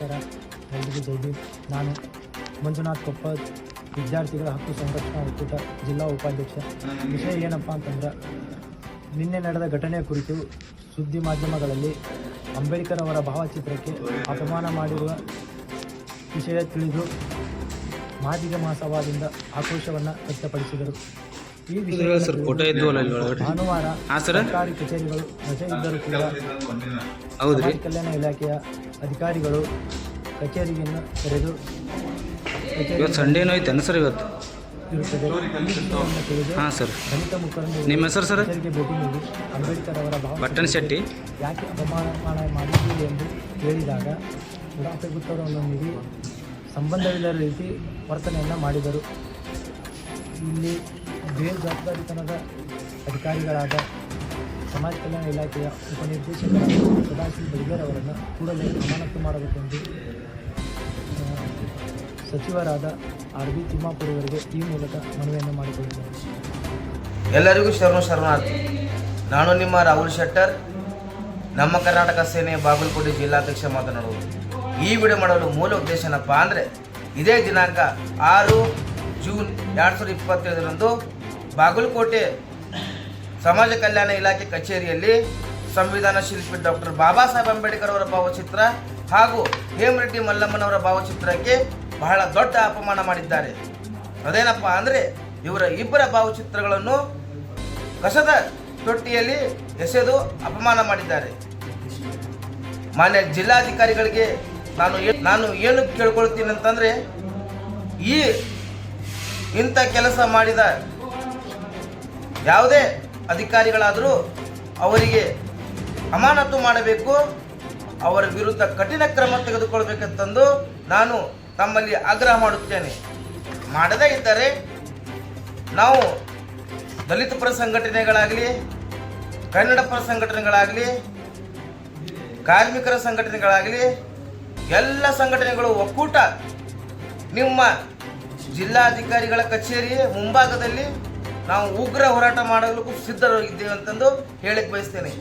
ನಮಸ್ಕಾರ ಎಲ್ರಿಗೂ ಜೈ ಭೀಮ್. ನಾನು ಮಂಜುನಾಥ್ ಕೊಪ್ಪ, ವಿದ್ಯಾರ್ಥಿಗಳ ಹಕ್ಕು ಸಂರಕ್ಷಣಾ ಒಕ್ಕೂಟ, ಜಿಲ್ಲಾ ಉಪಾಧ್ಯಕ್ಷ. ವಿಷಯ ಏನಪ್ಪ ಅಂತಂದ್ರೆ, ನಿನ್ನೆ ನಡೆದ ಘಟನೆ ಕುರಿತು ಸುದ್ದಿ ಮಾಧ್ಯಮಗಳಲ್ಲಿ ಅಂಬೇಡ್ಕರ್ ಅವರ ಭಾವಚಿತ್ರಕ್ಕೆ ಅಪಮಾನ ಮಾಡಿರುವ ವಿಷಯ ತಿಳಿದು ಮಾದಿಗ ಮಾಸವಾದಿಂದ ಆಕ್ರೋಶವನ್ನು ವ್ಯಕ್ತಪಡಿಸಿದರು. ಈ ವಿಷಯವನ್ನು ಸರ್ ಫೋಟೋ ಇಲ್ಲಿ ಭಾನುವಾರ ಸರ್ಕಾರಿ ಕಚೇರಿಗಳು ರಜೆ ಇದ್ದರೂ ಕೂಡ ಸಮಾಜ ಕಲ್ಯಾಣ ಇಲಾಖೆಯ ಅಧಿಕಾರಿಗಳು ಕಚೇರಿಯನ್ನು ತೆರೆದು ಇವತ್ತು ಸಂಡೇನೂ ಐತೇನು ಸರ್ ಇವತ್ತು? ಹಾಂ ಸರ್ ನಿಮ್ಮ ಹೆಸರು ಸರ್ ಭೇಟಿ ನೀಡಿ ಅಂಬೇಡ್ಕರ್ ಅವರ ಭಾವ ಬಟ್ಟನ್ ಶೆಟ್ಟಿ. ಯಾಕೆ ಅಪಮಾನ ಮಾಡಿದ್ದೀರಿ ಎಂದು ಹೇಳಿದಾಗ ಉಡಾಫೆ ಉತ್ತರವನ್ನು ನೀಡಿ ಸಂಬಂಧವಿಲ್ಲದ ರೀತಿ ವರ್ತನೆಯನ್ನು ಮಾಡಿದರು. ಇಲ್ಲಿ ಬೇಜವಾಬ್ದಾರಿತನದ ಅಧಿಕಾರಿಗಳಾದ ಸಮಾಜ ಕಲ್ಯಾಣ ಇಲಾಖೆಯ ಉಪನಿರ್ದೇಶಕ ಸದಾಶಿವ ಬಡಿಗೇರ್ ಅವರನ್ನು ಕೂಡಲೇ ಅಮಾನತು ಮಾಡಬೇಕೆಂದು ಸಚಿವರಾದ ಆರ್ ಬಿ ತಿಮ್ಮಾಪುರ ಅವರಿಗೆ ಈ ಮೂಲಕ ಮನವಿಯನ್ನು ಮಾಡಿಕೊಳ್ಳುತ್ತೇನೆ. ಎಲ್ಲರಿಗೂ ಶರಣು ಶರಣಾರ್ಥಿ, ನಾನು ನಿಮ್ಮ ರಾಹುಲ್ ಶೆಟ್ಟರ್. ನಮ್ಮ ಕರ್ನಾಟಕ ಸೇನೆ ಬಾಗಲಕೋಟೆ ಜಿಲ್ಲಾಧ್ಯಕ್ಷ ಮಾತನಾಡುವುದು. ಈ ವಿಡಿಯೋ ಮಾಡಲು ಮೂಲ ಉದ್ದೇಶ ಏನಪ್ಪ ಅಂದರೆ, ಇದೇ ದಿನಾಂಕ ಆರು ಜೂನ್ ಎರಡು ಸಾವಿರದ ಇಪ್ಪತ್ತೈದರಂದು ಬಾಗಲಕೋಟೆ ಸಮಾಜ ಕಲ್ಯಾಣ ಇಲಾಖೆ ಕಚೇರಿಯಲ್ಲಿ ಸಂವಿಧಾನ ಶಿಲ್ಪಿ ಡಾಕ್ಟರ್ ಬಾಬಾ ಸಾಹೇಬ್ ಅಂಬೇಡ್ಕರ್ ಅವರ ಭಾವಚಿತ್ರ ಹಾಗೂ ಹೇಮರೆಡ್ಡಿ ಮಲ್ಲಮ್ಮನವರ ಭಾವಚಿತ್ರಕ್ಕೆ ಬಹಳ ದೊಡ್ಡ ಅಪಮಾನ ಮಾಡಿದ್ದಾರೆ. ಅದೇನಪ್ಪ ಅಂದರೆ ಇವರ ಇಬ್ಬರ ಭಾವಚಿತ್ರಗಳನ್ನು ಕಸದ ತೊಟ್ಟಿಯಲ್ಲಿ ಎಸೆದು ಅಪಮಾನ ಮಾಡಿದ್ದಾರೆ. ಮಾನ್ಯ ಜಿಲ್ಲಾಧಿಕಾರಿಗಳಿಗೆ ನಾನು ನಾನು ಏನು ಕೇಳ್ಕೊಳ್ತೀನಿ ಅಂತಂದರೆ ಈ ಇಂಥ ಕೆಲಸ ಮಾಡಿದ ಯಾವುದೇ ಅಧಿಕಾರಿಗಳಾದರೂ ಅವರಿಗೆ ಅಮಾನತು ಮಾಡಬೇಕು, ಅವರ ವಿರುದ್ಧ ಕಠಿಣ ಕ್ರಮ ತೆಗೆದುಕೊಳ್ಬೇಕಂತಂದು ನಾನು ತಮ್ಮಲ್ಲಿ ಆಗ್ರಹ ಮಾಡುತ್ತೇನೆ. ಮಾಡದೇ ಇದ್ದರೆ ನಾವು ದಲಿತ ಪರ ಸಂಘಟನೆಗಳಾಗಲಿ ಕನ್ನಡ ಪರ ಸಂಘಟನೆಗಳಾಗಲಿ ಕಾರ್ಮಿಕರ ಸಂಘಟನೆಗಳಾಗಲಿ, ಎಲ್ಲ ಸಂಘಟನೆಗಳು ಒಕ್ಕೂಟ ನಿಮ್ಮ ಜಿಲ್ಲಾಧಿಕಾರಿಗಳ ಕಚೇರಿ ಮುಂಭಾಗದಲ್ಲಿ ನಾವು ಉಗ್ರ ಹೋರಾಟ ಮಾಡಲು ಸಿದ್ಧರಾಗಿದ್ದೇವೆ ಅಂತಂದು ಹೇಳಕ್ಕೆ ಬಯಸ್ತೇನೆ.